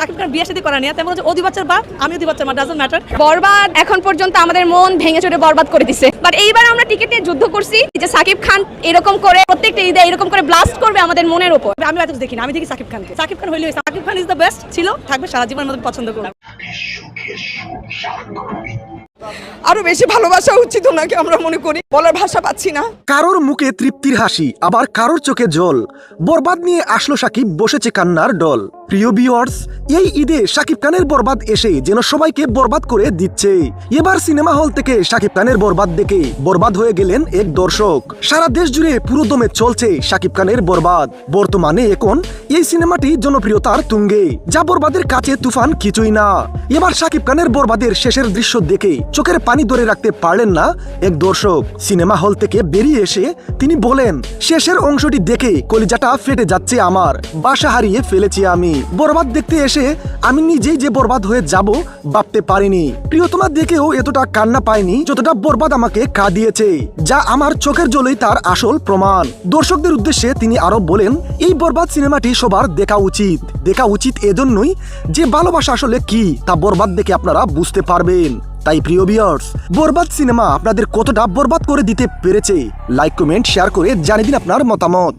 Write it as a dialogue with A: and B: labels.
A: সাকিব খান বিয়ে শাদী করা নিয়ে তেমন হচ্ছে ওদি বাচ্চার বাপ আমি ওদি বাচ্চার মা ডাজন্ট ম্যাটার
B: বরবাদ, এখন পর্যন্ত আমাদের মন ভেঙে চড়ে বরবাদ করে দিছে। বাট এইবার আমরা টিকিট নিয়ে যুদ্ধ করছি, যে সাকিব খান এরকম করে, প্রত্যেকটা ঈদে এরকম করে ব্লাস্ট করবে আমাদের মনের ওপর।
A: আমি এত দেখি না আমি দেখি সাকিব খানকে। সাকিব খান হইলে Shakib Khan is the best ছিল, থাকবে সারা জীবনের মতো পছন্দ করব
C: আরও বেশি ভালোবাসা উচিত ওনাকে আমরা মনে করি। বলার ভাষা পাচ্ছি না।
D: কারোর মুখে তৃপ্তির হাসি, আবার কারোর চোখে জল। বরবাদ নিয়ে আসলো সাকিব, বসেছে কান্নার ডল। প্রিয় বিয়ার্স এই ঈদে সাকিব খানের বরবাদ এসে যেন সবাইকে বরবাদ করে দিচ্ছে এবার সিনেমা হল থেকে সাকিব খানের বরবাদ দেখে বরবাদ হয়ে গেলেন এক দর্শক। সারা দেশ জুড়ে পুরো দমে চলছে সাকিব খানের বরবাদ। বর্তমানে এখন এই সিনেমাটি জনপ্রিয়তার তুঙ্গে যা বরবাদের কাছে তুফান কিছুই না। এবার সাকিব খানের বরবাদের শেষের দৃশ্য দেখে চোখের পানি ধরে রাখতে পারলেন না এক দর্শক। সিনেমা হল থেকে বেরিয়ে এসে তিনি বলেন, শেষের অংশটি দেখে কলিজাটা ফেটে যাচ্ছে আমার। বাসা হারিয়ে ফেলেছি আমি। বরবাদ দেখতে এসে আমি নিজেই যে বরবাদ হয়ে যাব ভাবতে পারিনি। প্রিয়তমা দেখেও এতটা কান্না পায়নি যতটা বরবাদ আমাকে কাঁদিয়েছে যা আমার চোখের জলেই তার আসল প্রমাণ। দর্শকদের উদ্দেশ্যে তিনি আরও বলেন, এই বরবাদ সিনেমাটি সবার দেখা উচিত। দেখা উচিত এজন্যই যে ভালোবাসা আসলে কি, তা বরবাদ দেখে আপনারা বুঝতে পারবেন। তাই প্রিয় বিয়ার্স বরবাদ সিনেমা আপনাদের কতটা বরবাদ করে দিতে পেরেছে? লাইক কমেন্ট শেয়ার করে জানিয়ে দিন আপনার মতামত।